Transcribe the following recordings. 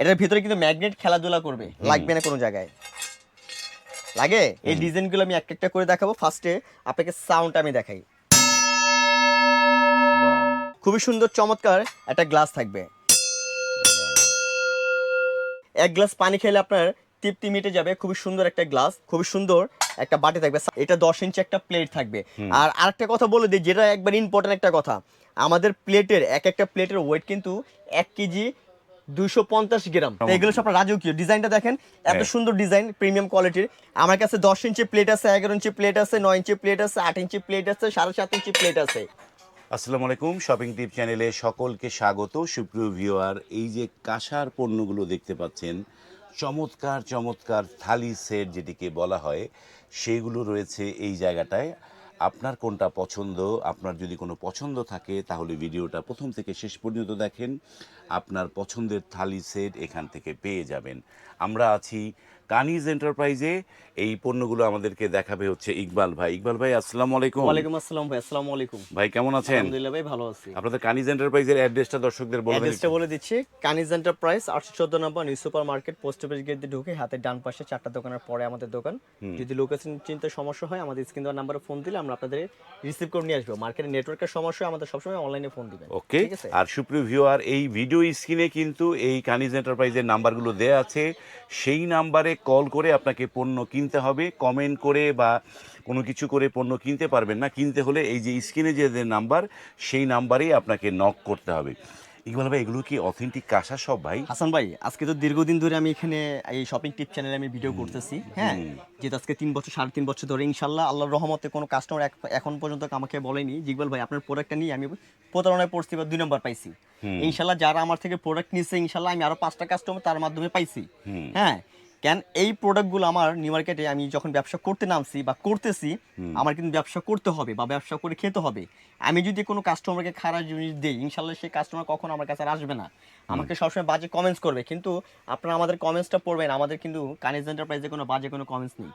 এটার ভিতরে কিন্তু ম্যাগনেট খেলাধুলা করবে লাগবে না কোনো জায়গায়। লাগে? এই ডিজাইনগুলো আমি একটা একটা করে দেখাবো। ফার্স্টে আপনাকে সাউন্ড আমি দেখাই। খুবই সুন্দর চমৎকার একটা গ্লাস থাকবে। এক গ্লাস পানি খেলে আপনার তৃপ্তি মিটে যাবে। খুবই সুন্দর একটা গ্লাস খুবই সুন্দর একটা বাটি থাকবে। এটা দশ ইঞ্চি একটা প্লেট থাকবে। আর আরেকটা কথা বলে দিই যেটা একবার ইম্পর্টেন্ট একটা কথা আমাদের প্লেটের এক একটা প্লেটের ওয়েট কিন্তু এক কেজি দুইশো পঞ্চাশ গ্রাম। তো এগুলো সব রাজকীয়। ডিজাইনটা দেখেন এত হ্যাঁ। সুন্দর ডিজাইন প্রিমিয়াম কোয়ালিটির। আমার কাছে দশ ইঞ্চি প্লেট আছে এগারো ইঞ্চি প্লেট আছে নয় ইঞ্চি প্লেট আছে আট ইঞ্চি প্লেট আছে সাড়ে সাত ইঞ্চি প্লেট আছে। আসসালামু আলাইকুম শপিং টিপ চ্যানেলে সকলকে স্বাগত। সুপ্রিয় ভিউয়ার এই যে কাঁসার পণ্যগুলো দেখতে পাচ্ছেন চমৎকার চমৎকার থালি সেট যেটিকে বলা হয় সেইগুলো রয়েছে এই জায়গাটায়। আপনার কোনটা পছন্দ? আপনার যদি কোনো পছন্দ থাকে তাহলে ভিডিওটা প্রথম থেকে শেষ পর্যন্ত দেখেন। আপনার পছন্দের থালি সেট এখান থেকে পেয়ে যাবেন। আমরা আছি কানিজ এন্টারপ্রাইজে। এই পণ্যগুলো আমাদেরকে দেখাবে হচ্ছে ইকবাল ভাই। ইকবাল ভাই আসসালামু আলাইকুম। ওয়ালাইকুম আসসালাম ভাই আসসালামু আলাইকুম। ভাই কেমন আছেন? আলহামদুলিল্লাহ ভাই ভালো আছি। আপনাদের কানিজ এন্টারপ্রাইজের অ্যাড্রেসটা দর্শকদের বলে দিন অ্যাড্রেসটা বলে দিচ্ছি কানিজ এন্টারপ্রাইজ আটশো চোদ্দ নম্বর new super market post office gate দিয়ে ঢুকে হাতের ডান পাশে চারটা দোকানের পরে আমাদের দোকান। যদি লোকেশন চিনতে সমস্যা হয় আমাদের স্ক্রিন দেওয়ার নাম্বারে ফোন দিলে আমরা আপনাদের রিসিভ করে নিয়ে আসব। মার্কেটের নেটওয়ার্কের সমস্যা হয় আমাদের সবসময় অনলাইনে ফোন দিবেন। ওকে আর সুপ্রিয় ভিউয়ার এই ভিডিও স্ক্রিনে কিন্তু এই কানিজ এন্টারপ্রাইজের নাম্বারগুলো দেয়া আছে। সেই নাম্বারে কল করে আপনাকে পণ্য কিনতে হবে, কমেন্ট করে বা কোনো কিছু করে পণ্য কিনতে পারবেন না। কিনতে হলে এই যে স্ক্রিনে যে যে নাম্বার, সেই নাম্বারেই আপনাকে নক করতে হবে। ইকবাল ভাই এগুলো কি অথেন্টিক কাঁসা সব ভাই হাসান ভাই আজকে তো দীর্ঘদিন ধরে আমি এখানে এই শপিং টিপ চ্যানেলে আমি ভিডিও করতেছি হ্যাঁ? যেহেতু আজকে তিন বছর সাড়ে তিন বছর ধরে ইনশাল্লাহ আল্লাহর রহমতে কোনো কাস্টমার এখন পর্যন্ত আমাকে বলেনি। জিকবাল ভাই আপনার প্রোডাক্টটা নিয়ে আমি প্রতারণায় পড়ছি বা দুই নম্বর পাইছি। ইনশাল্লাহ যারা আমার থেকে প্রোডাক্ট নিচ্ছে ইনশাল্লাহ আমি আরও পাঁচটা কাস্টমার তার মাধ্যমে পাইছি। হ্যাঁ? কেন এই প্রোডাক্টগুলো আমার নিউ মার্কেটে আমি যখন ব্যবসা করতে নামছি বা করতেছি আমার কিন্তু ব্যবসা করতে হবে বা ব্যবসা করে খেতে হবে। আমি যদি কোনো কাস্টমারকে খারাপ জিনিস দিই ইনশাল্লাহ সেই কাস্টমার কখনো আমার কাছে আসবে না। আমাকে সবসময় বাজে কমেন্টস করবে কিন্তু আপনারা আমাদের কমেন্টসটা পড়বেন আমাদের কিন্তু কানিজ এন্টারপ্রাইজে কোনো বাজে কোনো কমেন্টস নেই।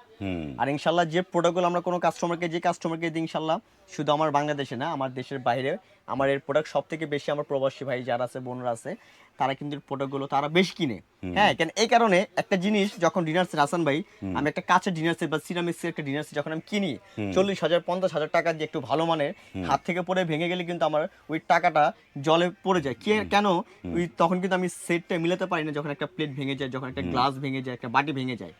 আর ইনশাল্লাহ যে প্রোডাক্টগুলো আমরা কোনো কাস্টমারকে যে কাস্টমারকে দিই ইনশাল্লাহ শুধু আমার বাংলাদেশে না আমার দেশের বাইরে আমার এর প্রোডাক্ট সব থেকে বেশি আমার প্রবাসী ভাই যারা আছে বোনরা আছে তারা কিন্তু প্রোডাক্টগুলো তারা বেশি কিনে। হ্যাঁ কেন এই কারণে একটা জিনিস যখন ডিনার সেট হাসান ভাই আমি একটা কাঁচের ডিনার সেট বা সিরামিক্সের একটা ডিনার সেট যখন আমি কিনি চল্লিশ হাজার পঞ্চাশ হাজার টাকা যে একটু ভালো মানের হাত থেকে পড়ে ভেঙে গেলে কিন্তু আমার ওই টাকাটা জলে পড়ে যায়। কে কেন? ওই তখন কিন্তু আমি সেটটা মিলাতে পারি না যখন একটা প্লেট ভেঙে যায় যখন একটা গ্লাস ভেঙে যায় একটা বাটি ভেঙে যায়।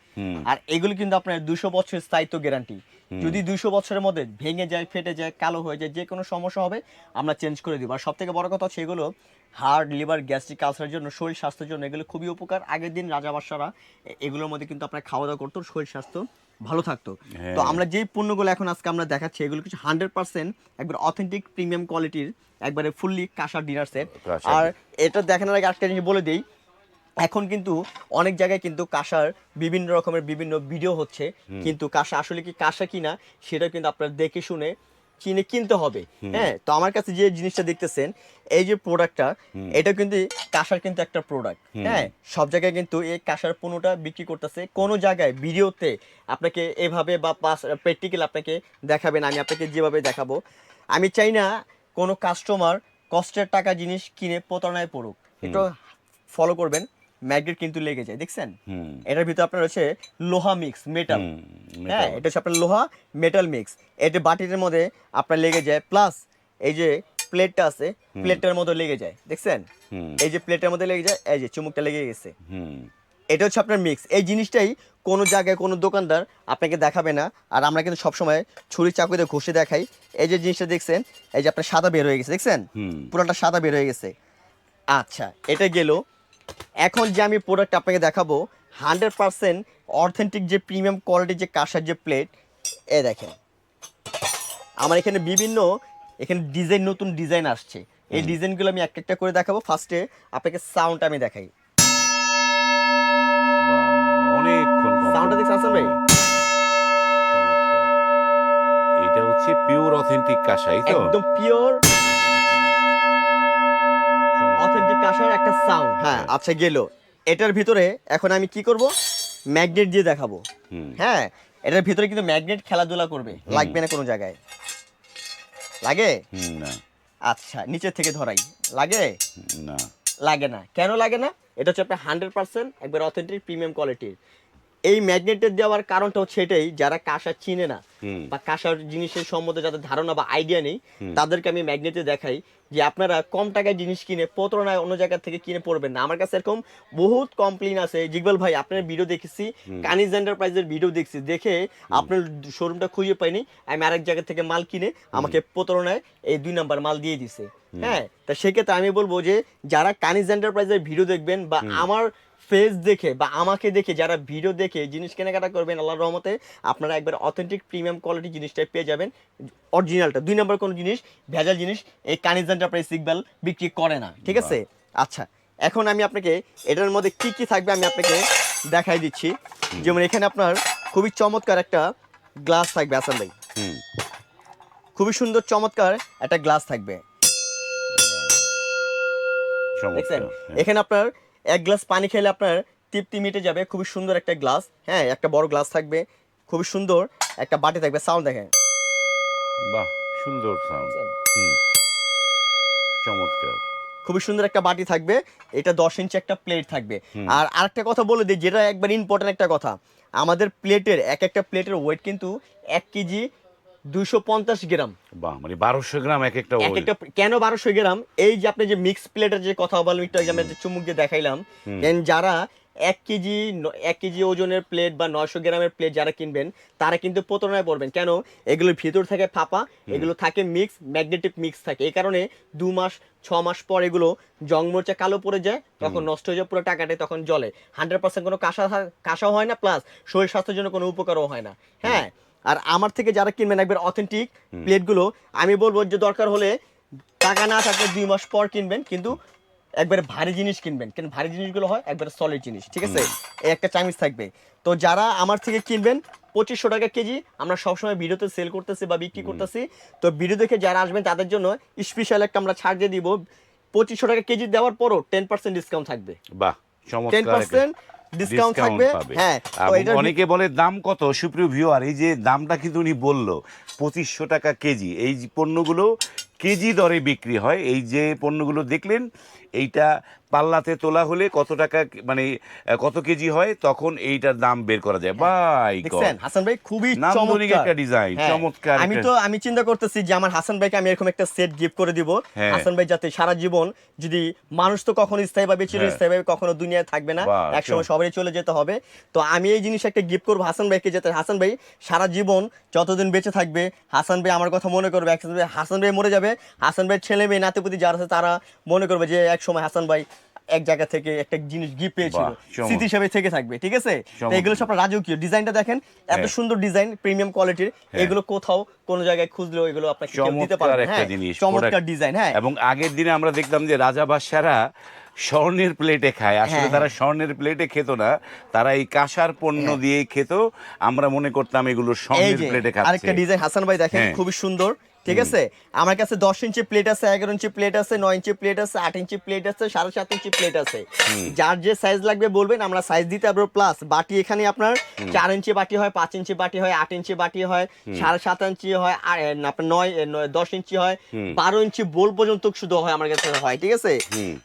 আর এগুলো কিন্তু আপনার দুশো বছরের স্থায়িত্ব গ্যারান্টি যদি দুশো বছরের মধ্যে ভেঙে যায় ফেটে যায় কালো হয়ে যায় যে কোনো সমস্যা হবে আমরা চেঞ্জ করে দিব। আর সব থেকে বড় কথা এগুলো হার্ট লিভার গ্যাস্ট্রিক আলসারের জন্য শরীর স্বাস্থ্যের জন্য এগুলো খুবই উপকার। আগের দিন রাজা বাদশারা এগুলোর মধ্যে কিন্তু আপনার খাওয়া দাওয়া করতো শরীর স্বাস্থ্য ভালো থাকতো। তো আমরা যেই পণ্যগুলো এখন আজকে আমরা দেখাচ্ছি এগুলো কিছু হান্ড্রেড পার্সেন্ট একবার অথেন্টিক প্রিমিয়াম কোয়ালিটির একবারে ফুললি কাঁসার ডিনার সেট আর এটা দেখানোর আগে আজকে বলে দিই এখন কিন্তু অনেক জায়গায় কিন্তু কাঁসার বিভিন্ন রকমের বিভিন্ন ভিডিও হচ্ছে। কিন্তু কাঁসা আসলে কি কাঁসা কিনা সেটা কিন্তু আপনার দেখে শুনে চিনে কিনতে হবে। হ্যাঁ তো আমার কাছে যে জিনিসটা দেখতেছেন এই যে প্রোডাক্টটা এটা কিন্তু কাঁসার কিন্তু একটা প্রোডাক্ট হ্যাঁ সব জায়গায় কিন্তু এই কাঁসার পণ্যটা বিক্রি করতেছে। কোনো জায়গায় ভিডিওতে আপনাকে এভাবে বা পাস প্র্যাকটিক্যাল আপনাকে দেখাবেন আমি আপনাকে যেভাবে দেখাবো। আমি চাই না কোনো কাস্টমার কষ্টের টাকা জিনিস কিনে প্রতারণায় পড়ুক। একটু ফলো করবেন। ম্যাগনেট কিন্তু লেগে যায় দেখছেন? এটার ভিতরে আপনার হচ্ছে লোহা মিক্স মেটাল হ্যাঁ এটা হচ্ছে আপনার লোহা মেটাল মিক্স এটা বাটির মধ্যে আপনার লেগে যায় প্লাস এই যে প্লেটটা আছে প্লেটটার মধ্যে লেগে যায় দেখছেন? এই যে প্লেটের মধ্যে লেগে যায় এই যে চুমুকটা লেগে গেছে। এটা হচ্ছে আপনার মিক্স এই জিনিসটাই কোনো জায়গায় কোনো দোকানদার আপনাকে দেখাবে না। আর আমরা কিন্তু সবসময় ছুরি চাকুতে ঘষে দেখাই। এই যে জিনিসটা দেখছেন এই যে আপনার সাদা বের হয়ে গেছে দেখছেন? পুরোটা সাদা বের হয়ে গেছে। আচ্ছা এটা গেল এখন যে আমি প্রোডাক্ট আপনাকে দেখাবো হান্ড্রেড পার্সেন্ট অথেন্টিক যে প্রিমিয়াম কোয়ালিটির যে কাঁসার যে প্লেট এ দেখেন। আমার এখানে বিভিন্ন এখানে ডিজাইন নতুন ডিজাইন আসছে। এই ডিজাইনগুলো আমি একটা একটা করে দেখাবো। ফার্স্টে আপনাকে সাউন্ড আমি দেখাই। অনেকক্ষণ সাউন্ডটা দেখতে আসেন ভাই? এটা হচ্ছে পিওর অথেন্টিক কাঁসাই তো? একদম পিওর হ্যাঁ আচ্ছা গেল। এটার ভিতরে এখন আমি কি করব? ম্যাগনেট দিয়ে দেখাবো। হ্যাঁ এটার ভিতরে কিন্তু ম্যাগনেট খেলাধুলা করবে। লাগবে না কোনো জায়গায়। লাগে? না। আচ্ছা নিচের থেকে ধরাই। লাগে? না। লাগে না। কেন লাগে না? এটা হচ্ছে আপনার হান্ড্রেড পার্সেন্ট একবার অথেন্টিক প্রিমিয়াম কোয়ালিটির এই ম্যাগনেটের দেওয়ার কারণটা হচ্ছে এটাই যারা কাঁসা চিনে না। বা কাঁসার জিনিসের সম্বন্ধে যাদের ধারণা বা আইডিয়া নেই তাদেরকে আমি ম্যাগনেটে দেখাই যে আপনারা কম টাকায় জিনিস কিনে প্রতারণায় অন্য জায়গা থেকে কিনে পড়বেন না। আমার কাছে এরকম বহুত কমপ্লেন আছে। জিগবাল ভাই আপনার ভিডিও দেখেছি? কানিজ এন্টারপ্রাইজের ভিডিও দেখছি। দেখে আপনার শোরুমটা খুঁজে পাইনি। আমি আরেক জায়গা থেকে মাল কিনে আমাকে প্রতারণায় এই দুই নাম্বার মাল দিয়ে দিছে। হ্যাঁ তা সেক্ষেত্রে আমি বলব যে যারা কানিজ এন্টারপ্রাইজের ভিডিও দেখবেন বা আমার ফেস দেখে বা আমাকে দেখে যারা ভিডিও দেখে জিনিস কেনাকাটা করবেন আল্লাহর রহমতে আপনারা একবার অথেন্টিক প্রিমিয়াম কোয়ালিটি জিনিসটা পেয়ে যাবেন। অরিজিনালটা দুই নম্বর কোনো জিনিস ভেজাল জিনিস এই কানিজানটা এন্টারপ্রাইজ সিগবাল বিক্রি করে না ঠিক আছে? আচ্ছা এখন আমি আপনাকে এটার মধ্যে কি কি থাকবে আমি আপনাকে দেখাই দিচ্ছি। যেমন এখানে আপনার খুবই চমৎকার একটা গ্লাস থাকবে আসান ভাই। খুবই সুন্দর চমৎকার একটা গ্লাস থাকবে। দেখছেন? হ্যাঁ। এখানে আপনার এক গ্লাস পানি খেলে আপনার তৃপ্তি মিটে যাবে খুবই সুন্দর একটা গ্লাস। হ্যাঁ একটা বড় গ্লাস থাকবে খুবই সুন্দর একটা বাটি থাকবে সাউন্ড দেখেন। বাহ সুন্দর সাউন্ড হুম চমৎকার। খুবই সুন্দর একটা বাটি থাকবে এটা দশ ইঞ্চি একটা প্লেট থাকবে। আর আরেকটা কথা বলে দিই যেটা একবার ইম্পর্টেন্ট একটা কথা আমাদের প্লেটের এক একটা প্লেটের ওয়েট কিন্তু এক কেজি পঞ্চাশ গ্রাম। বাহ মানে বারোশো গ্রাম এক একটা এক একটা কেন বারোশো গ্রাম? এই যে আপনি যে মিক্স প্লেটের যে কথা বললাম একটু আমি চুমুক দিয়ে দেখাইলাম দেন যারা এক কেজি এক কেজি ওজনের প্লেট বা নয়শো গ্রামের প্লেট যারা কিনবেন তারা কিন্তু প্রতারণায় পড়বেন। কেন? এগুলোর ভিতর থাকে ফাঁপা এগুলো থাকে মিক্স ম্যাগনেটিক মিক্স থাকে। এই কারণে দু মাস ছ মাস পর এগুলো জংমরচা কালো পড়ে যায় তখন নষ্ট হয়ে যায় পুরো টাকাটাই তখন জলে হান্ড্রেড পার্সেন্ট কোনো কাঁসা কাঁসাও হয় না প্লাস শরীর স্বাস্থ্যের জন্য কোনো উপকারও হয় না। হ্যাঁ? আর আমার থেকে যারা কিনবেন একবার অথেন্টিক প্লেটগুলো আমি বলব যে দরকার হলে টাকা না থাকলে দুই মাস পর কিনবেন কিন্তু একবারে ভারী জিনিস কিনবেন। কেন ভারী জিনিসগুলো হয় একবারে সলিড জিনিস ঠিক আছে? এই একটা চামিচ থাকবে। তো যারা আমার থেকে কিনবেন পঁচিশশো টাকা কেজি আমরা সবসময় ভিডিওতে সেল করতেছি বা বিক্রি করতেছি। তো ভিডিও দেখে যারা আসবেন তাদের জন্য স্পেশাল একটা আমরা ছাড় দিয়ে দিব। পঁচিশশো টাকা কেজি দেওয়ার পরও টেন পার্সেন্ট ডিসকাউন্ট থাকবে। বাহ টেন পার্সেন্ট ডিসকাউন্ট থাকবে? হ্যাঁ অনেকে বলে দাম কত? সুপ্রিয় ভিউয়ার এই যে দামটা কিন্তু উনি বলল পঁচিশশো টাকা কেজি। এই যে পণ্যগুলো কেজি দরে বিক্রি হয়। এই যে পণ্যগুলো দেখলেন এইটা পাল্লাতে তোলা হলে কত টাকা মানে কত কেজি হয় তখন এইটার দাম বের করা যায়। বাই দেখছেন? হাসান ভাই খুবই নান্দনিক চমৎকার। একটা ডিজাইন হ্যাঁ, চমৎকার আমি তো আমি চিন্তা করতেছি যে আমার হাসান ভাইকে আমি এরকম একটা সেট গিফট করে দিব। হ্যাঁ। হাসান ভাই যাতে সারা জীবন যদি মানুষ তো কখনো স্থায়ীভাবে ছিল হ্যাঁ। স্থায়ীভাবে কখনো দুনিয়ায় থাকবে না। একসময় সবারই চলে যেতে হবে। তো আমি এই জিনিস একটা গিফট করব হাসান ভাইকে যাতে হাসান ভাই সারা জীবন যতদিন বেঁচে থাকবে হাসান ভাই আমার কথা মনে করবে। হাসান ভাই মরে যাবে হাসান ভাইয়ের ছেলে মেয়ে নাতিপুতি যারা আছে তারা মনে করবে যে এক সময় হাসান ভাই এক জায়গা থেকে একটা জিনিস গিফট পেয়েছিল। স্মৃতি হিসেবে থেকে থাকবে ঠিক আছে। এগুলো সব রাজকীয়। ডিজাইনটা দেখেন এত হ্যাঁ। সুন্দর ডিজাইন প্রিমিয়াম কোয়ালিটির। এগুলো কোথাও কোন জায়গায় খুঁজলেও এগুলো আপনাকে কেউ দিতে পারবে একটা হ্যাঁ জিনিস চমৎকার ডিজাইন হ্যাঁ। এবং আগের দিনে আমরা দেখতাম যে রাজা বাদশারা স্বর্ণের প্লেটে খায়। আসলে হ্যাঁ, তারা স্বর্ণের প্লেটে খেত না তারা এই কাঁসার পণ্য দিয়ে খেত। আমরা মনে করতাম এগুলো স্বর্ণের প্লেটে খাচ্ছে। আরেকটা ডিজাইন হাসান ভাই দেখেন হ্যাঁ। খুবই সুন্দর। ঠিক আছে? আমার কাছে দশ ইঞ্চি প্লেট আছে এগারো ইঞ্চি প্লেট আছে নয় ইঞ্চি প্লেট আছে আট ইঞ্চি প্লেট আছে সাড়ে সাত ইঞ্চি প্লেট আছে। যার যে সাইজ লাগবে বলবেন আমরা সাইজ দিতে পারব প্লাস বাটি এখানে আপনার চার ইঞ্চি বাটি হয় পাঁচ ইঞ্চি বাটি হয় আট ইঞ্চি বাটি হয় সাড়ে সাত ইঞ্চি হয় আর আপনার নয় দশ ইঞ্চি হয় বারো ইঞ্চি বোল পর্যন্ত শুধু হয় আমার কাছে হয় ঠিক আছে?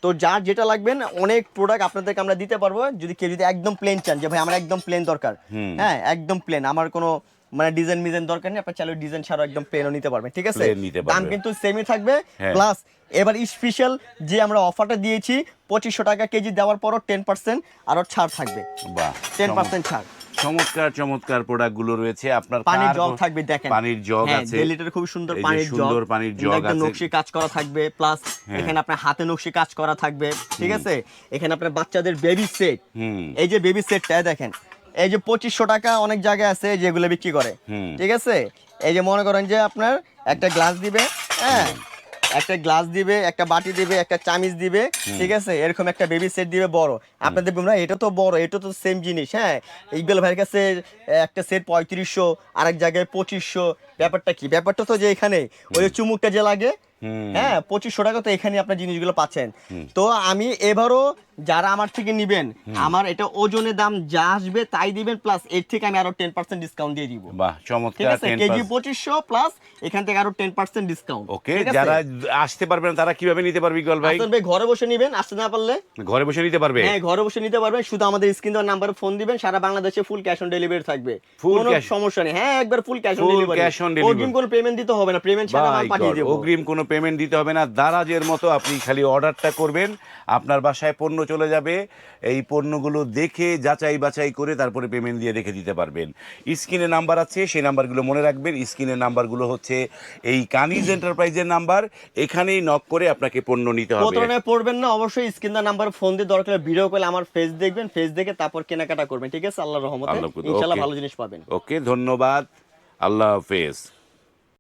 তো যার যেটা লাগবেন অনেক প্রোডাক্ট আপনাদেরকে আমরা দিতে পারব যদি কেউ যদি একদম প্লেন চান যে ভাই আমার একদম প্লেন দরকার। হ্যাঁ একদম প্লেন আমার কোনো মানে ডিজাইন মিজাইন দরকার নেই আপনার চাইলে ডিজাইন ছাড়াও একদম প্লেনও নিতে পারবেন ঠিক আছে? দাম। কিন্তু সেমই থাকবে হ্যাঁ। প্লাস এবার স্পেশাল যে আমরা অফারটা দিয়েছি পঁচিশশো টাকা কেজি দেওয়ার পরও টেন পার্সেন্ট আরও ছাড় থাকবে। টেন পার্সেন্ট ছাড়। চমৎকার চমৎকার প্রোডাক্টগুলো রয়েছে। আপনার পানির জগ থাকবে দেখেন। পানির জগ হ্যাঁ, আছে। ডেলিটার খুব সুন্দর পানির জগ সুন্দর পানির জগ আছে। নকশি কাজ করা থাকবে প্লাস হ্যাঁ। এখানে আপনার হাতে নকশি কাজ করা থাকবে ঠিক আছে? এখানে আপনার বাচ্চাদের বেবি সেট এই যে বেবি সেটটা দেখেন এই যে পঁচিশশো টাকা অনেক জায়গায় আছে যেগুলো বিক্রি করে। ঠিক আছে? এই যে মনে করেন যে আপনার একটা গ্লাস দিবে হ্যাঁ? একটা গ্লাস দিবে একটা বাটি দিবে একটা চামিচ দিবে ঠিক আছে? এরকম একটা বেবি সেট দিবে বড়। আপনাদের না এটা তো বড় এটা তো সেম জিনিস হ্যাঁ? ইকবাল ভাইয়ের কাছে একটা সেট পঁয়ত্রিশশো আরেক জায়গায় পঁচিশশো। ব্যাপারটা কি? ব্যাপারটা তো যে এখানে ওই চুমুকটা যে লাগে। হ্যাঁ? পঁচিশশো টাকা তো এখানে আপনার জিনিসগুলো পাচ্ছেন। তো আমি এবারও যারা আমার থেকে নিবেন আমার এটা ওজনের দাম যা আসবে তাই দিবেন প্লাস এর থেকে আমি আরও টেন পার্সেন্ট ডিসকাউন্ট দিয়ে দিব। বাহ চমৎকার কেজি পঁচিশশো প্লাস এখান থেকে আরও টেন পার্সেন্ট ডিসকাউন্ট ওকে যারা আসতে পারবে না তারা কীভাবে নিতে পারবে ইকবাল ভাই? ভাই ঘরে বসে নিবেন আসতে না পারলে? ঘরে বসে নিতে পারবে? হ্যাঁ ঘরে বসে নিতে পারবেন শুধু আমাদের স্ক্রিন দেওয়ার নাম্বারে ফোন দিবেন সারা বাংলাদেশে ফুল ক্যাশ অন ডেলিভারি থাকবে। ফুল সমস্যা নেই। হ্যাঁ একবার full cash on delivery cash on delivery। অগ্রিম কোনো পেমেন্ট দিতে হবে না পেমেন্ট ছাড়া মাল পাঠিয়ে দেবো। অগ্রিম কোনো পেমেন্ট দিতে হবে না। দারাজের মতো আপনি খালি অর্ডারটা করবেন। আপনার বাসায় পণ্য চলে যাবে। এই পণ্যগুলো দেখে যাচাই বাছাই করে তারপরে পেমেন্ট দিয়ে রেখে দিতে পারবেন। স্ক্রিনে নাম্বার আছে সেই নাম্বারগুলো মনে রাখবেন। স্ক্রিনের নাম্বারগুলো হচ্ছে এই কানিজ এন্টারপ্রাইজের নাম্বার। এখানেই নক করে আপনাকে পণ্য নিতে হবে। প্রতারণায় পড়বেন না অবশ্যই স্ক্রিন দেওয়ার নাম্বারে ফোন দিয়ে দরকার ভিডিও কলে আমার ফেস দেখবেন ফেস দেখে তারপর কেনাকাটা করবেন ঠিক আছে? আল্লাহর রহমতে আল্লাহ ইনশাআল্লাহ ভালো জিনিস পাবেন। ওকে ধন্যবাদ। আল্লাহ হাফেজ।